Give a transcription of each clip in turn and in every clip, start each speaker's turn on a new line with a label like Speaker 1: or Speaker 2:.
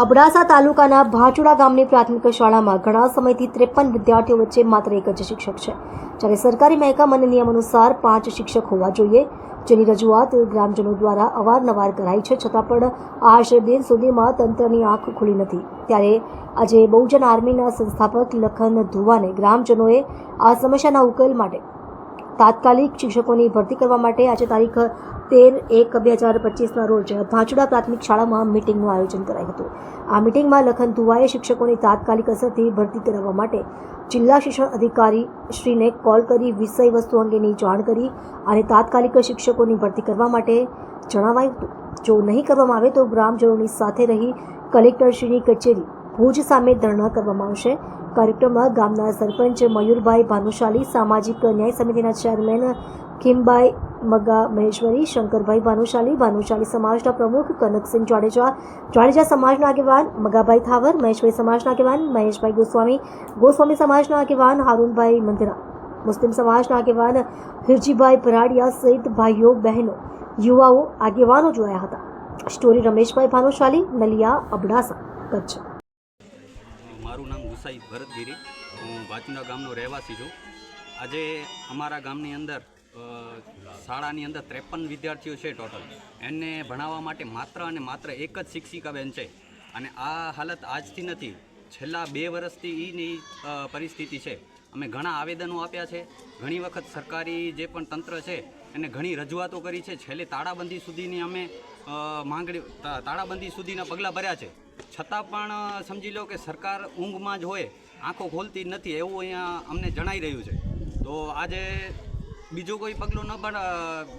Speaker 1: અબડાસા તાલુકાના ભાચુડા ગામની પ્રાથમિક શાળામાં ઘણા સમયથી ત્રેપન વિદ્યાર્થીઓ વચ્ચે માત્ર એક જ શિક્ષક છે, જ્યારે સરકારી મહેકમ અને નિયમ અનુસાર પાંચ શિક્ષક હોવા જોઈએ, જેની રજૂઆત ગ્રામજનો દ્વારા અવારનવાર કરાઈ છે, છતાં પણ આશરે દિન સુધીમાં તંત્રની આંખ ખુલી નથી. ત્યારે આજે બહુજન આર્મીના સંસ્થાપક લખન ધુવાને ગ્રામજનોએ આ સમસ્યાના ઉકેલ માટે તાત્કાલિક શિક્ષકોની ભરતી કરવા માટે આજે તારીખ તેર એક બે હજાર પચીસના રોજ ભાંચુડા પ્રાથમિક શાળામાં મિટિંગનું આયોજન કરાયું હતું. આ મિટિંગમાં લખન ધુવાએ શિક્ષકોની તાત્કાલિક અસરથી ભરતી કરાવવા માટે જિલ્લા શિક્ષણ અધિકારી શ્રીને કોલ કરી વિષય વસ્તુ અંગેની જાણ કરી અને તાત્કાલિક શિક્ષકોની ભરતી કરવા માટે જણાવાયું હતું. જો નહીં કરવામાં આવે તો ગ્રામજનોની સાથે રહી કલેક્ટરશ્રીની કચેરી ભુજ સામે ધરણા કરવામાં આવશે. કાર્યક્રમમાં ગામના સરપંચ મયુરભાઈ ભાનુશાલી, સામાજિક ન્યાય સમિતિના ચેરમેન કિમભાઈ મગા મહેશ્વરી, શંકરભાઈ ભાનુશાલી ભાનુશાલી સમાજના પ્રમુખ કનકસિંહ જાડેજા જાડેજા સમાજના આગેવાન મગાભાઈ થાવર મહેશભાઈ સમાજના આગેવાન મહેશભાઈ ગોસ્વામી ગોસ્વામી સમાજના આગેવાન હારૂનભાઈ મંદિરા મુસ્લિમ સમાજના આગેવાન હિરજીભાઈ ભરાડિયા સહિત ભાઈઓ, બહેનો, યુવાઓ આગેવાનો જોયા હતા. સ્ટોરી રમેશભાઈ ભાનુશાલી, નલિયા અબડાસા, કચ્છ.
Speaker 2: મારું નામ ગુસાઈ ભરતગીરી. હું વાચુંડા ગામનો રહેવાસી છું. આજે અમારા ગામની અંદર શાળાની અંદર ત્રેપન વિદ્યાર્થીઓ છે ટોટલ. એને ભણાવવા માટે માત્ર અને માત્ર એક જ શિક્ષિકા બેન છે. અને આ હાલત આજથી નથી. છેલ્લા બે વર્ષથી એની પરિસ્થિતિ છે. અમે ઘણા આવેદનો આપ્યા છે. ઘણી વખત સરકારી જે પણ તંત્ર છે, એને ઘણી રજૂઆતો કરી છે. છેલ્લે તાળાબંધી સુધીની અમે માંગણી તાળાબંધી સુધીના પગલાં ભર્યા છે. છતાં પણ સમજી લો કે સરકાર ઊંઘમાં જ હોય, આંખો ખોલતી નથી, એવું અહીંયા અમને જણાઈ રહ્યું છે. તો આજે બીજું કોઈ પગલું ન પણ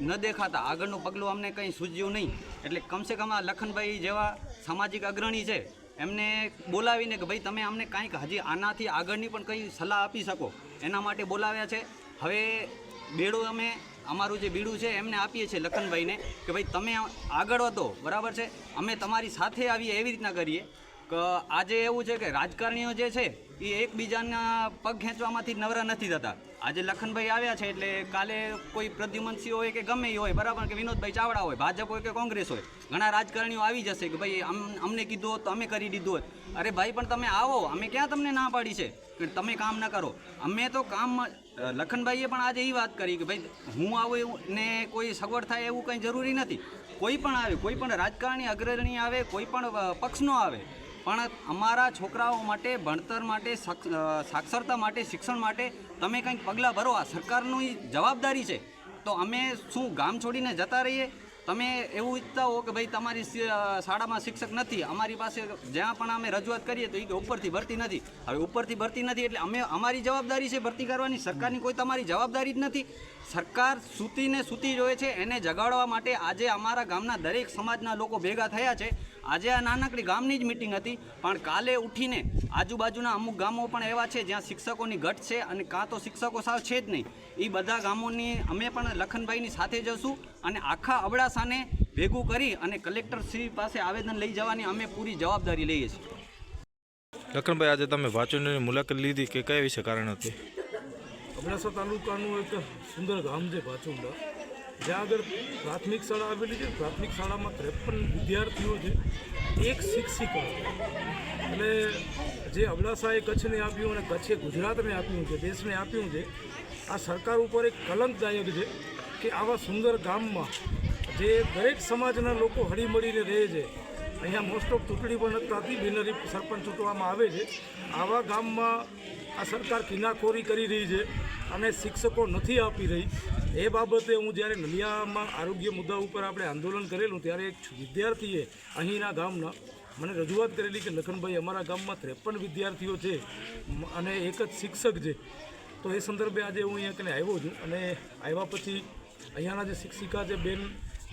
Speaker 2: ન દેખાતા, આગળનું પગલું અમને કંઈ સૂઝ્યું નહીં. એટલે કમસે કમ આ લખનભાઈ જેવા સામાજિક અગ્રણી છે, એમને બોલાવીને કે ભાઈ, તમે અમને કાંઈક હજી આનાથી આગળની પણ કંઈ સલાહ આપી શકો. એના માટે બોલાવ્યા છે. હવે બેડું અમે અમારું જે બીડું છે, એમને આપીએ છીએ લખનભાઈને કે ભાઈ, તમે આગળ વધો, બરાબર છે? અમે તમારી સાથે આવીએ એવી રીતના કરીએ કે આજે એવું છે કે રાજકારણીઓ જે છે, એ એકબીજાના પગ ખેંચવામાંથી નવરા નથી થતા. આજે લખનભાઈ આવ્યા છે એટલે કાલે કોઈ પ્રદ્યુમનસિંહ હોય કે ગમે એ હોય, બરાબર? કે વિનોદભાઈ ચાવડા હોય, ભાજપ હોય કે કોંગ્રેસ હોય, ઘણા રાજકારણીઓ આવી જશે કે ભાઈ આમ અમને કીધું હોત તો અમે કરી દીધું હોત. અરે ભાઈ, પણ તમે આવો, અમે ક્યાં તમને ના પાડી છે? કે તમે કામ ના કરો. અમે તો કામ લખનભાઈએ પણ આજે એ વાત કરી કે ભાઈ, હું આવું એવું ને કોઈ સગવડ થાય એવું કંઈ જરૂરી નથી. કોઈ પણ આવે, કોઈ પણ રાજકારણી અગ્રણી આવે, કોઈ પણ પક્ષનો આવે, પણ અમારા છોકરાઓ માટે, ભણતર માટે સાક્ષરતા માટે, શિક્ષણ માટે તમે કંઈક પગલાં ભરો. આ સરકારની જવાબદારી છે. તો અમે શું ગામ છોડીને જતા રહીએ? તમે એવું ઈચ્છતા હો કે ભાઈ તમારી શાળામાં શિક્ષક નથી, અમારી પાસે જ્યાં પણ અમે રજૂઆત કરીએ તો એ ઉપરથી ભરતી નથી. હવે ઉપરથી ભરતી નથી એટલે અમે, અમારી જવાબદારી છે ભરતી કરવાની, સરકારની કોઈ તમારી જવાબદારી જ નથી. સરકાર સૂતીને સૂતી જોઈએ છે, એને જગાડવા માટે આજે અમારા ગામના દરેક સમાજના લોકો ભેગા થયા છે. આજે આ નાનકડી ગામની જ મિટિંગ હતી, પણ કાલે ઉઠીને આજુબાજુના અમુક ગામો પણ એવા છે જ્યાં શિક્ષકોની ઘટ છે અને કાં તો શિક્ષકો સાવ છે જ નહીં. એ બધા ગામોની અમે પણ લખનભાઈની સાથે જશું. અને આખા અબડાસાને ભેગું કરી અને કલેક્ટર શ્રી પાસે આવેદન લઈ જવાની અમે પૂરી જવાબદારી લઈએ છીએ.
Speaker 3: લખનભાઈ આજે તમે વાંચનની મુલાકાત લીધી કે કયા વિશે કારણ હતી?
Speaker 4: અબડાસા તાલુકાનું એક સુંદર ગામ છે ભાચુંડા જ્યાં આગળ પ્રાથમિક શાળા આવેલી છે. પ્રાથમિક શાળામાં ત્રેપન વિદ્યાર્થીઓ છે. એક શિક્ષિકા. એટલે જે અબડાસાએ કચ્છને આપ્યું અને કચ્છે ગુજરાતને આપ્યું છે દેશને આપ્યું છે આ સરકાર ઉપર એક કલંકદાયક છે. કે આવા સુંદર ગામમાં જે દરેક સમાજના લોકો હળીમળીને રહે છે, અહીંયા મોસ્ટ ઓફ ચૂંટણી પણ થતી બિનહરી સરપંચ ચૂંટવામાં આવે છે. આવા ગામમાં આ સરકાર કિનાખોરી કરી રહી છે અને શિક્ષકો નથી આપી રહી. એ બાબતે હું જ્યારે નલિયામાં આરોગ્ય મુદ્દા ઉપર આપણે આંદોલન કરેલું, ત્યારે એક વિદ્યાર્થીએ અહીંના ગામના મને રજૂઆત કરેલી કે લખનભાઈ અમારા ગામમાં ત્રેપન વિદ્યાર્થીઓ છે અને એક જ શિક્ષક છે. તો એ સંદર્ભે આજે હું અહીંયા કને આવ્યો છું અને આવ્યા પછી અહીંયાના જે શિક્ષિકા છે, બેન,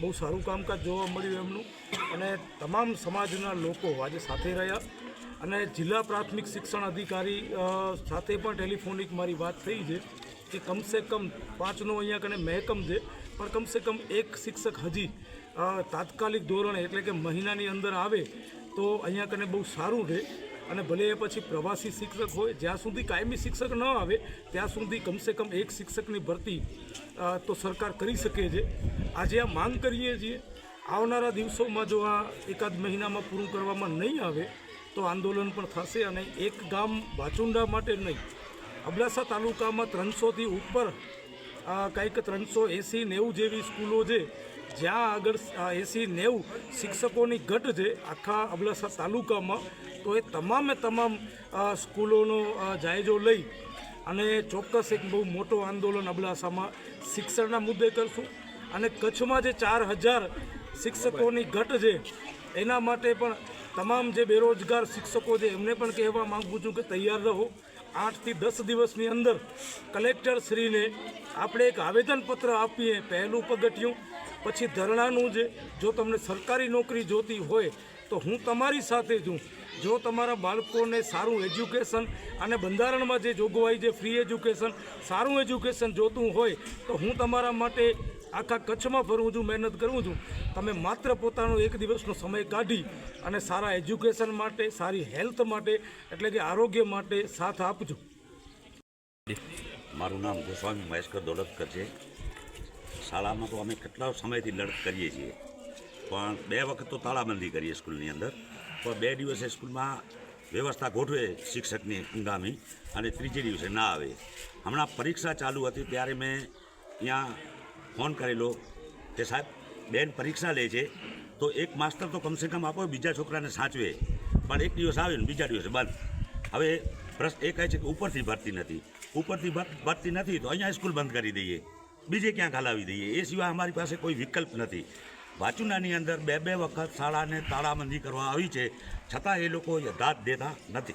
Speaker 4: બહુ સારું કામકાજ જોવા મળ્યું એમનું. અને તમામ સમાજના લોકો આજે સાથે રહ્યા. અને જિલ્લા પ્રાથમિક શિક્ષણ અધિકારી સાથે પણ ટેલિફોનિક મારી વાત થઈ છે કે કમસે કમ પાંચનો અહીંયા કને મહેકમ છે, પણ કમસે કમ એક શિક્ષક હજી તાત્કાલિક ધોરણે એટલે કે મહિનાની અંદર આવે તો અહીંયા કને બહુ સારું રહે. અને ભલે એ પછી પ્રવાસી શિક્ષક હોય, જ્યાં સુધી કાયમી શિક્ષક ન આવે, ત્યાં સુધી કમસે કમ એક શિક્ષકની ભરતી તો સરકાર કરી શકે છે. આજે આ માંગ કરીએ છીએ, આવનારા દિવસોમાં જો આ એકાદ મહિનામાં પૂરું કરવામાં નહીં આવે, તો આંદોલન પણ થશે અને એક ગામ વાચુંડા માટે નહીં. અબડાસા તાલુકામાં ત્રણસોથી ઉપર કંઈક ત્રણસો એંસી નેવું જેવી સ્કૂલો છે, જ્યાં આગળ એંસી નેવું શિક્ષકોની ઘટ છે, આખા અબડાસા તાલુકામાં. તો એ તમામે તમામ સ્કૂલોનો જાયજો લઈ અને ચોક્કસ એક બહુ મોટો આંદોલન અબડાસામાં શિક્ષણના મુદ્દે કરશું અને કચ્છમાં જે ચાર હજાર શિક્ષકોની ઘટ છે, એના માટે પણ તમામ જે બેરોજગાર શિક્ષકો છે, એમને પણ કહેવા માગું છું કે તૈયાર રહો. આઠથી દસ દિવસની અંદર કલેક્ટર શ્રીને આપણે એક આવેદનપત્ર આપીએ પહેલું પગથિયું, પછી ધરણાનું છે. જો તમને સરકારી નોકરી જોતી હોય તો હું તમારી સાથે છું જો તમારા બાળકોને સારું એજ્યુકેશન અને બંધારણમાં જે જોગવાઈ છે ફ્રી એજ્યુકેશન સારું એજ્યુકેશન જોતું હોય, તો હું તમારા માટે આખા કચ્છમાં ફરું છું, મહેનત કરું છું. તમે માત્ર પોતાનો એક દિવસનો સમય કાઢી અને સારા એજ્યુકેશન માટે, સારી હેલ્થ માટે, એટલે કે આરોગ્ય માટે સાથ આપજો.
Speaker 5: મારું નામ ગોસ્વામી મહેશકર દોલતકર છે. શાળામાં તો અમે કેટલા સમયથી લડત કરીએ છીએ? પણ બે વખત તો તાળાબંધી કરીએ સ્કૂલની અંદર. પણ બે દિવસે સ્કૂલમાં વ્યવસ્થા ગોઠવે શિક્ષકની હંગામી અને ત્રીજે દિવસે ના આવે. હમણાં પરીક્ષા ચાલુ હતી ત્યારે મેં ત્યાં ફોન કરેલો કે સાહેબ, બેન પરીક્ષા લે છે, તો એક માસ્ટર તો કમસે કમ આપો, બીજા છોકરાને સાચવે. પણ એક દિવસ આવે ને બીજા દિવસે બંધ. હવે પ્રશ્ન એ કહે છે કે ઉપરથી ભરતી નથી. ઉપરથી ભરતી નથી તો અહીંયા સ્કૂલ બંધ કરી દઈએ. બીજે ક્યાંક હલાવી દઈએ? એ સિવાય અમારી પાસે કોઈ વિકલ્પ નથી. વાચુનાની અંદર બે બે વખત શાળાને તાળાબંધી કરવા આવી છે. છતાં એ લોકો યથાર્થ દેતા નથી.